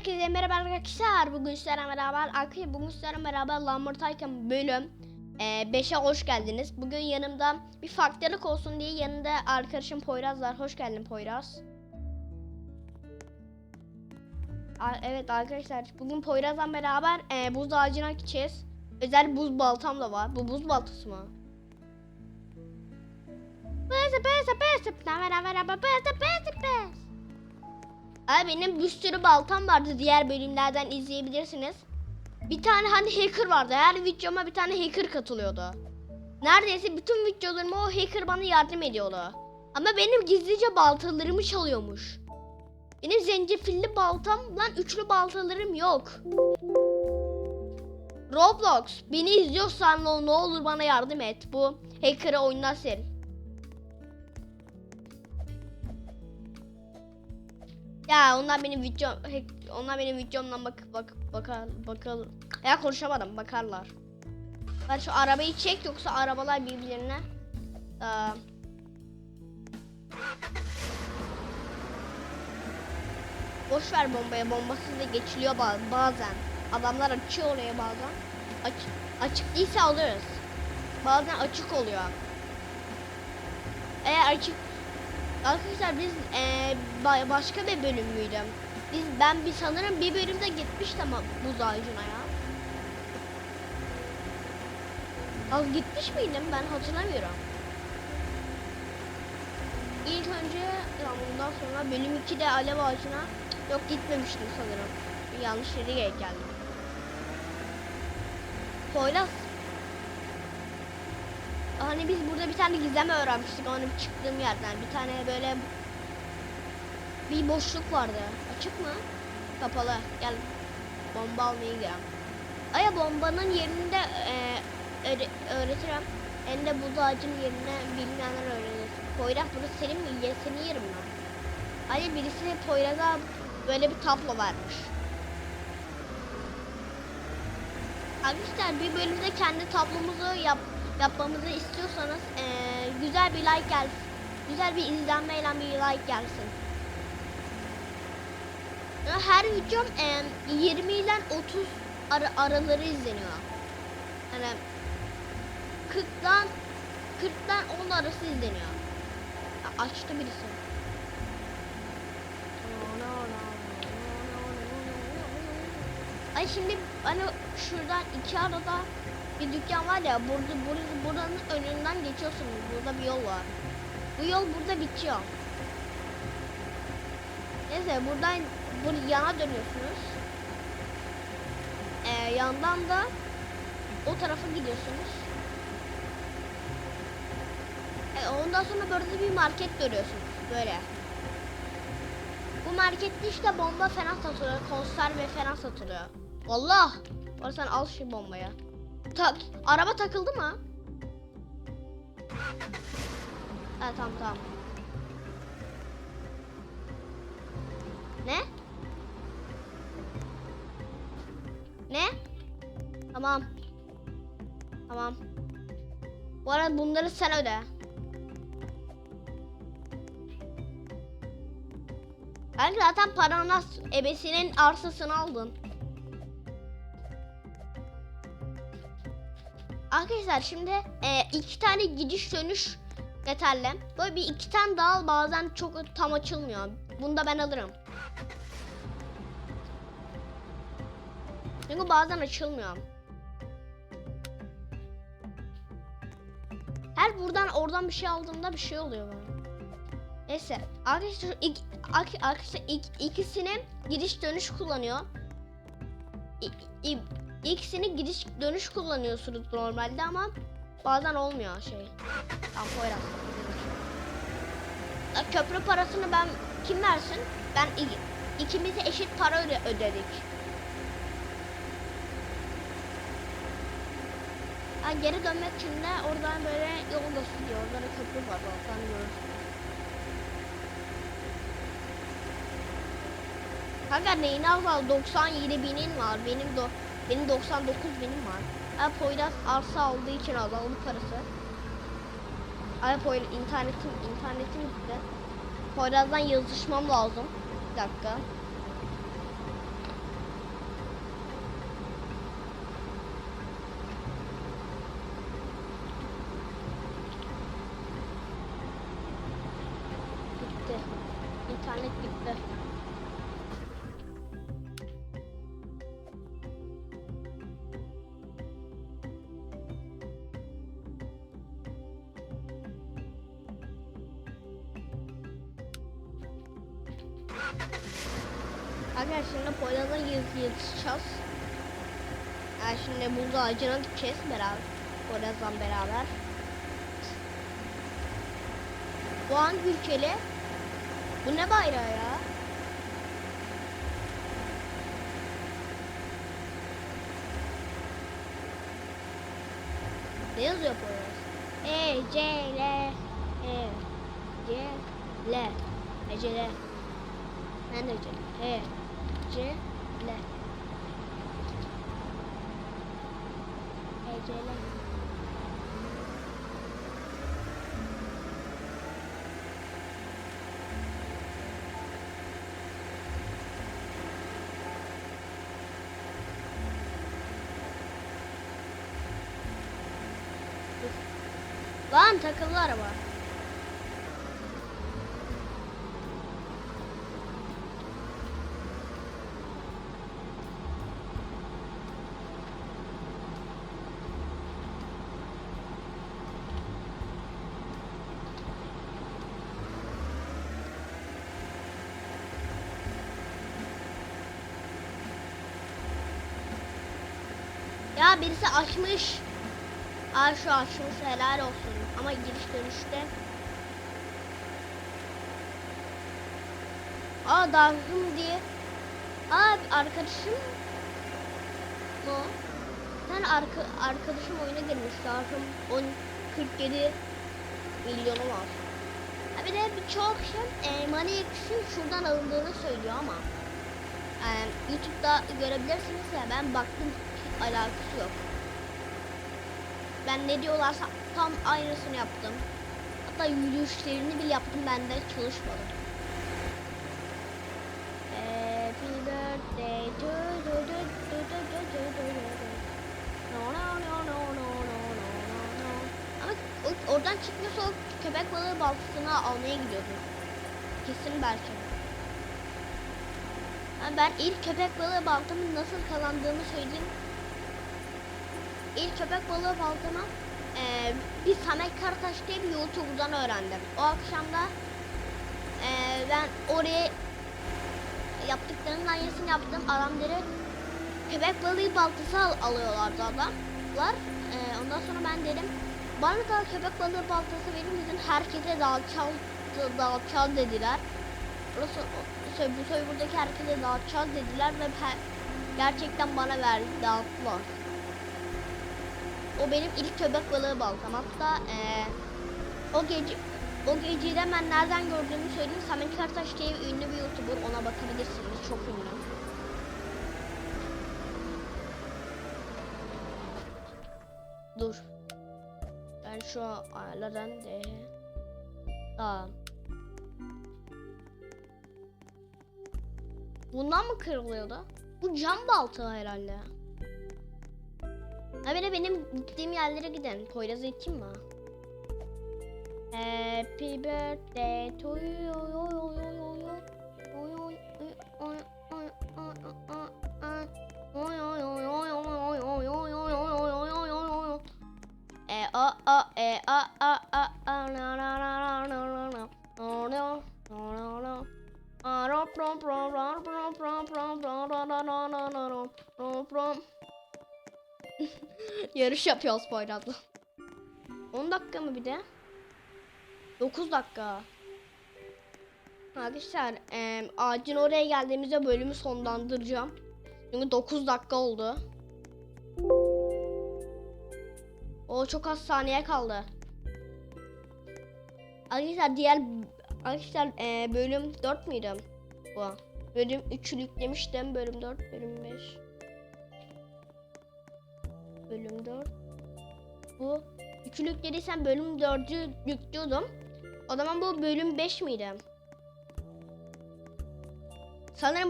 Herkese merhaba arkadaşlar. Bugün sizlerle beraber arkadaşlar bugün sizlerle beraber Lamborghini bölüm 5'e hoş geldiniz. Bugün yanımda bir farklılık olsun diye yanında arkadaşım Poyraz var. Hoş geldin Poyraz. Evet arkadaşlar bugün Poyraz'la beraber e, buz ağacına gideceğiz. Özel buz baltam da var. Bu buz baltası mı? Pes pes pes pes pes pes pes Abi benim bir sürü baltam vardı diğer bölümlerden izleyebilirsiniz. Bir tane hani hacker vardı. Her videoma bir tane hacker katılıyordu. Neredeyse bütün videolarıma o hacker bana yardım ediyordu. Ama benim gizlice baltalarımı çalıyormuş. Benim zencefilli baltam lan üçlü baltalarım yok. Roblox beni izliyorsan ne olur bana yardım et. Bu hacker'ı oyundan sil. Ya onlar benim video hack- onlar benim videomdan bak bak bakar bakar ya konuşamadım bakarlar. Ben şu arabayı çek yoksa arabalar birbirlerine Aa. Boş ver bombaya bombasız da geçiliyor ba- bazen. Adamlar açıyor oraya bazen. Aç açık değilse alırız. Bazen açık oluyor. Eğer açık Arkadaşlar biz ba- başka bir bölüm müydü? Biz ben bir sanırım bir bölümde gitmiştim ama buz ağacına ya. Az gitmiş miydim ben hatırlamıyorum. İlk önce ya bundan sonra bölüm 2'de alev ağacına yok gitmemiştim sanırım. Yanlış yere gel- geldim. Poyraz. Hani biz burada bir tane gizem öğrenmiştik hani çıktığım yerden. Bir tane böyle bir boşluk vardı. Açık mı? Kapalı. Gel. Bomba almaya gidelim. Aya bombanın yerini de e, öğre- öğretirim. Hem de buz ağacının yerine bilmeyenler öğrenir. Poyraz burası senin mi? Ye, seni yerim ben. Hayır birisi Poyraz'a böyle bir tablo vermiş. Arkadaşlar bir bölümde kendi tablomuzu yap, yapmamızı istiyorsanız eee, güzel bir like gelsin. Güzel bir izlenmeyle bir like gelsin. Her videom eee, 20 ile 30 ara, araları izleniyor. Yani 40'dan 40'dan 10 arası izleniyor. Açtı birisi. Ay şimdi hani şuradan iki arada bir dükkan var ya burada, burada buranın önünden geçiyorsunuz. Burada bir yol var. Bu yol burada bitiyor. Neyse buradan bu yana dönüyorsunuz. Ee, yandan da o tarafa gidiyorsunuz. Ee, ondan sonra böyle bir market görüyorsunuz. Böyle. Bu markette işte bomba falan satılıyor. Konserve falan satılıyor. Allah! Orada sen al şu bombayı. Tak, araba takıldı mı? Evet tamam tamam. Ne? Ne? Tamam. Tamam. Bu arada bunları sen öde. Ben zaten paranla ebesinin arsasını aldın. Arkadaşlar şimdi e, iki tane gidiş dönüş yeterli. Böyle bir iki tane daha al bazen çok tam açılmıyor. Bunu da ben alırım. Çünkü bazen açılmıyor. Her buradan oradan bir şey aldığımda bir şey oluyor bana. Neyse arkadaşlar ak- arkadaşlar ilk, ikisini giriş dönüş kullanıyor. İ, i, ikisini gidiş dönüş kullanıyorsunuz normalde ama bazen olmuyor şey. Tamam Poyraz. Köprü parasını ben kim versin? Ben i- ikimiz eşit para öde- ödedik. Ha, geri dönmek için de oradan böyle yol gösteriyor. Orada da köprü var. Oradan görürsün. Kanka neyini azal 97 binin var. Benim do benim 99 binim var. Ha Poyraz arsa aldığı için azaldı parası. Ay internetim internetim gitti. Poyraz'dan yazışmam lazım. Bir dakika. Arkadaşlar şimdi yet- yetişeceğiz. Yani şimdi buz ağacına gideceğiz beraber. Poyraz'la beraber. Bu hangi ülkeli? Bu ne bayrağı ya? Ne yazıyor Poyraz? E, C, L, E, C, L. E, C, L. Ben de C, E, C, L. E, C, L. Lan takıldı araba. Ya birisi açmış. Aa şu açmış helal olsun. Ama giriş dönüşte. Aa Darhım diye. Aa arkadaşım mı? Sen arka, arkadaşım oyuna girmiş. Darhım 10 47 milyonu var. Ha bir de birçok şey e, Money X'in şuradan alındığını söylüyor ama YouTube'da görebilirsiniz ya ben baktım alakası yok. Ben ne diyorlarsa tam aynısını yaptım. Hatta yürüyüşlerini bile yaptım ben de. Happy birthday to you. No, no, no, no, no, no, no, no. Ama oradan çıkmıyorsa o köpek balığı baltasını almaya gidiyordu. Kesin belki. Ben ilk köpek balığı baltamın nasıl kazandığımı söyleyeyim. İlk köpek balığı baltamı eee bir Samet Karataş diye bir YouTuber'dan öğrendim. O akşam da eee, ben oraya yaptıklarının aynısını yaptım. Adamları köpek balığı baltası al alıyorlardı adamlar. Eee, ondan sonra ben dedim bana da köpek balığı baltası verin bizim herkese dağıtacağız, dağıtacağız dediler. Burası, o- bu serverdaki herkese dağıtacağız dediler ve gerçekten bana verdi dağıttılar. O benim ilk köpek balığı baltam. Hatta eee, o gece o geceyi de ben nereden gördüğümü söyleyeyim. Samet Kartaş diye ünlü bir YouTuber. Ona bakabilirsiniz. Çok ünlü. Dur. Ben şu ayarlardan de. Tamam. Bundan mı kırılıyordu? Bu cam balta herhalde. Ha benim gittiğim yerlere gidin. Poyraz'a gideyim mi? Happy birthday to you. Yarış yapıyoruz Poyraz'la. 10 dakika mı bir de? 9 dakika. Arkadaşlar eee ağacın oraya geldiğimizde bölümü sonlandıracağım. Çünkü 9 dakika oldu. O çok az saniye kaldı. Arkadaşlar diğer arkadaşlar eee, bölüm 4 müydü? Bu. Bölüm 3'ü yüklemiştim. Bölüm 4, bölüm 5. Bölüm 4. Bu. Üçü yüklediysem bölüm 4'ü yüklüyordum. O zaman bu bölüm 5 miydi? Sanırım bu